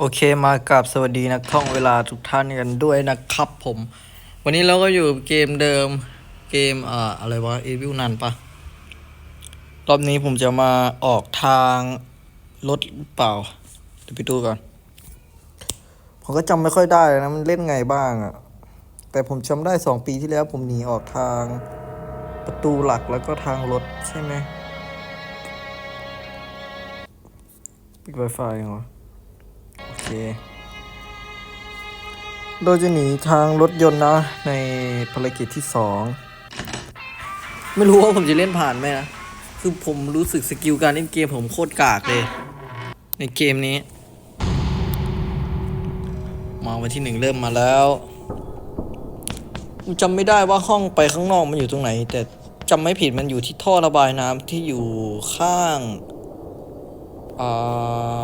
โอเคมากับสวัสดีนักท่องเวลาทุกท่านกันด้วยนะครับผม วันนี้เราก็อยู่เกมเดิมเกมเอ่ออะไรวะเอวิลนันปะรอบนี้ผมจะมาออกทางรถเปล่า เดี๋ยวไปดูก่อน ผมก็จำไม่ค่อยได้นะ มันเล่นไงบ้างอะแต่ผมจำได้สองปีที่แล้ว ผมหนีออกทางประตูหลักแล้วก็ทางรถใช่ไหมปิดไวไฟยังวะโอ เค โดยจะหนีทางรถยนต์นะ ในภารกิจที่สองไม่รู้ว่าผมจะเล่นผ่านไหมนะ คือผมรู้สึกสกิลการเล่นเกมผมโคตรกากเลย ในเกมนี้ มาวันที่หนึ่งเริ่มมาแล้วจำไม่ได้ว่าห้องไปข้างนอกมันอยู่ตรงไหน แต่จำไม่ผิดมันอยู่ที่ท่อระบายน้ำที่อยู่ข้างอ่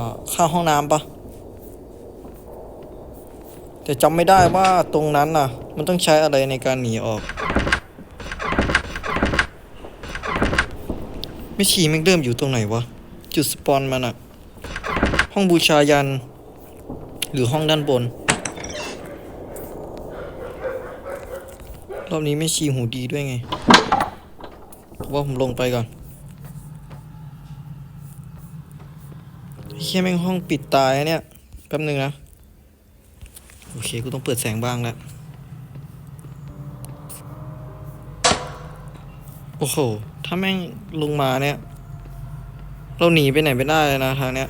าข้างห้องน้ำปะ แต่จำไม่ได้ว่าตรงนั้นน่ะ มันต้องใช้อะไรในการหนีออกไม่ชีแม่งเริ่มอยู่ตรงไหนวะ จุดสปอนมันอะห้องบูชายัน หรือห้องด้านบน รอบนี้ไม่ชีหูดีด้วยไง ว่าผมลงไปก่อนแค่แม่งห้องปิดตายอะเนี่ย แป๊บหนึ่งนะ โอเค กูต้องเปิดแสงบ้างแล้ว โอ้โห ถ้าแม่งลงมาเนี่ย เราหนีไปไหนไม่ได้เลยนะทางเนี้ย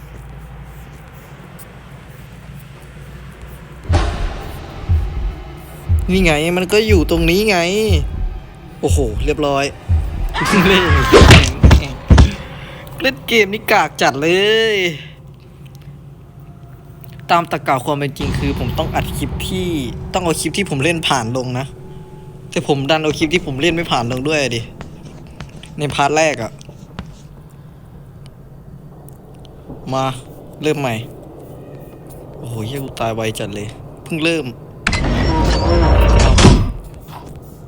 นี่ไง มันก็อยู่ตรงนี้ไง โอ้โห เรียบร้อย เล่นเล่นเกมนี่กากจัดเลย ตามตะกาความเป็นจริงคือ ผมต้องอัดคลิปที่ต้องเอาคลิปที่ผมเล่นผ่านลงนะ แต่ผมดันเอาคลิปที่ผมเล่นไม่ผ่านลงด้วยดิ ในพาร์ทแรกอะมาเริ่มใหม่ โอ้โหเหี้ยกูตายไวจัดเลย เพิ่งเริ่ม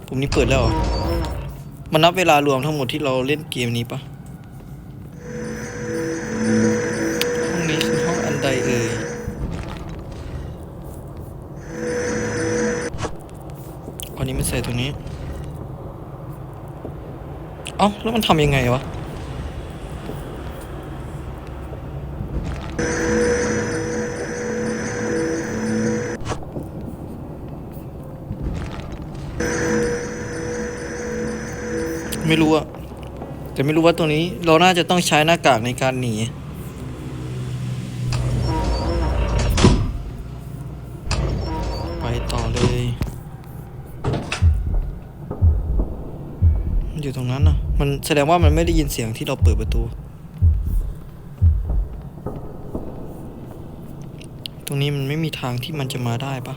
ผมนี่เปิดแล้วมันนับเวลารวมทั้งหมดที่เราเล่นเกมนี้ปะห้องนี้คือห้องอันใดเอ่ย ใส่ตรงนี้ เอ้า แล้วมันทำยังไงวะ ไม่รู้อะแต่ไม่รู้ว่าตรงนี้เราน่าจะต้องใช้หน้ากากในการหนี ตรงนั้นนะมันแสดงว่ามันไม่ได้ยินเสียงที่เราเปิดประตู ตรงนี้มันไม่มีทางที่มันจะมาได้ปะ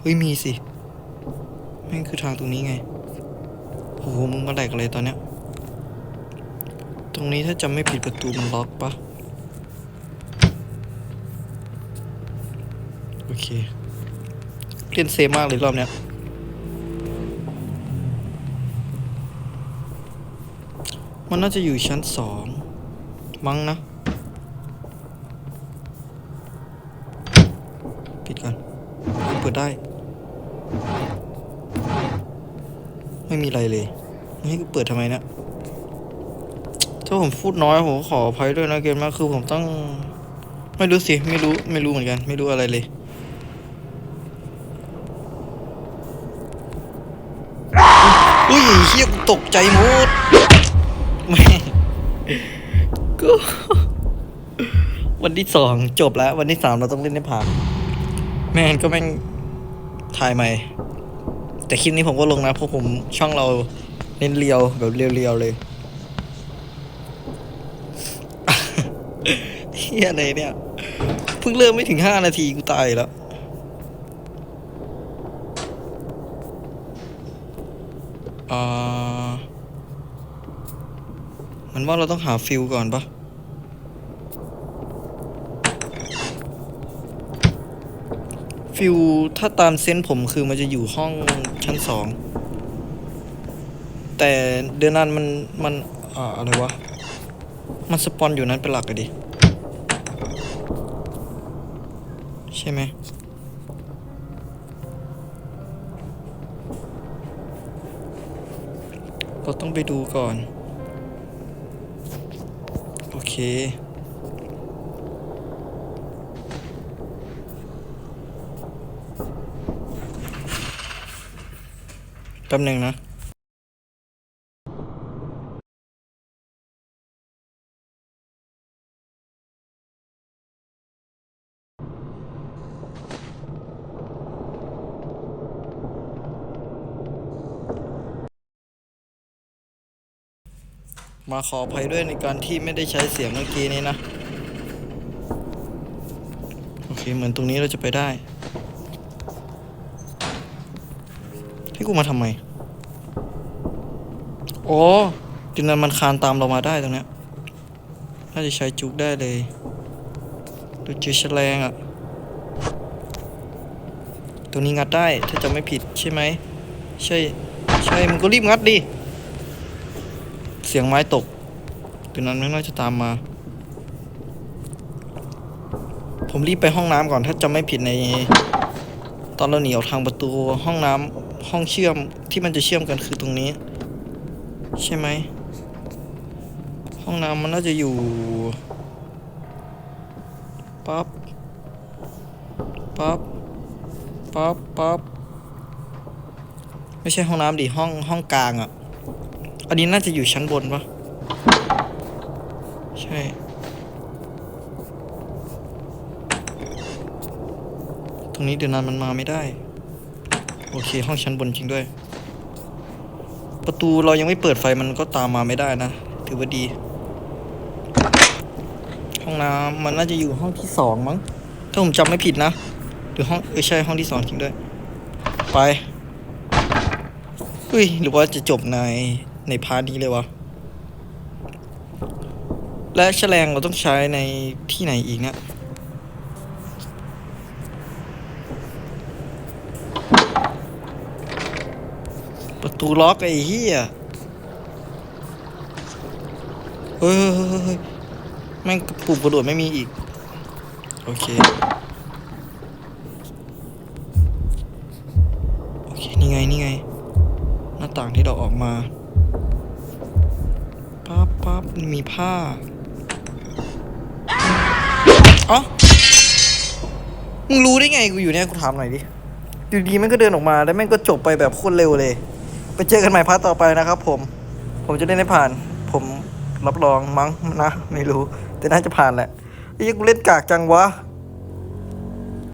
เฮ้ยมีสิแม่งคือทางตรงนี้ไงโอ้โหมึงมาแหลกอะไรตอนเนี้ย ตรงนี้ถ้าจำไม่ผิดประตูมันล็อกปะโอเคเล่นเซมากเลยรอบเนี้ย มันน่าจะอยู่ชั้นสองมั้งนะ ปิดก่อนเปิดได้ ไม่มีอะไรเลยไม่ให้กูเปิดทำไมเนะถ้าผมพูดน้อยผมขออภัยด้วยนะเกมมากคือผมต้อง ไม่รู้สิ ไม่รู้ไม่รู้เหมือนกัน ไม่รู้อะไรเลยอุ้ยเฮียกูตกใจหมด ไม่ก็วันที่สองจบแล้ว วันที่สามเราต้องเล่นในผ่านแม่งก็แม่งถ่ายใหม่ แต่คลิปนี้ผมก็ลงนะเพราะผมช่องเราเน้นเรียวแบบเรียวๆเลยเฮียอะไรเนี่ย เพิ่งเริ่มไม่ถึงห้านาทีกูตายแล้วอ่า มันว่าเราต้องหาฟิลก่อนปะฟิลถ้าตามเซนผมคือมันจะอยู่ห้องชั้นสอง แต่เดือนนั้นมันมันอ่าอะไรวะ มันสปอนอยู่นั้นเป็นหลักอะดิ ใช่ไหมเราต้องไปดูก่อน แป๊บหนึ่งนะ มาขออภัยด้วยในการที่ไม่ได้ใช้เสียงเมื่อกี้นี้นะ โอเค เหมือนตรงนี้เราจะไปได้ ให้กูมาทำไม โอ้ดินนั้นมันคานตามเรามาได้ตรงเนี้ย น่าจะใช้จุกได้เลยดูเจอแฉลงอะ่ะตรงนี้งัดได้ถ้าจำไม่ผิดใช่ไหม ใช่ ใช่ มึงก็รีบงัดดิ เสียงไม้ตกตัวนั้นไม่น่าจะตามมา ผมรีบไปห้องน้ำก่อนถ้าจำไม่ผิดใน ตอนเราหนีออกทางประตูห้องน้ำห้องเชื่อมที่มันจะเชื่อมกันคือตรงนี้ ใช่ไหม ห้องน้ำมันน่าจะอยู่ปั๊บปั๊บปั๊บปั๊บไม่ใช่ห้องน้ำดิห้องห้องกลางอะ่ะ อันนี้น่าจะอยู่ชั้นบนปะใช่ ตรงนี้เดี๋ยวนานมันมาไม่ได้ โอเค ห้องชั้นบนจริงด้วย ประตูเรายังไม่เปิดไฟมันก็ตามมาไม่ได้นะ ถือว่าดี ห้องน้ำมันน่าจะอยู่ห้องที่สองมั้ง ถ้าผมจำไม่ผิดนะ หรือห้องเออใช่ห้องที่สองจริงด้วย ไปเฮ้ยหรือว่าจะจบใน ในพาร์ทนี้เลยวะ และแฉลงเราต้องใช้ในที่ไหนอีกนะประตูล็อกไอ้เหี้ยเฮ้ยแม่งปุ่มกระโดดไม่มีอีก โอเค โอเค นี่ไง นี่ไง หน้าต่างที่เราออกมา มีผ้าเอ๋อมึงรู้ได้ไงกูอยู่เนี่ยกูถามหน่อยดิอยู่ดีแม่งก็เดินออกมาแล้วแม่งก็จบไปแบบโคตรเร็วเลย ไปเจอกันใหม่พาร์ทต่อไปนะครับผม ผมจะได้ไม่ผ่าน ผมรับรองมั้งนะ ไม่รู้ แต่น่าจะผ่านแหละไอ้ยกูเล่นกากจังวะ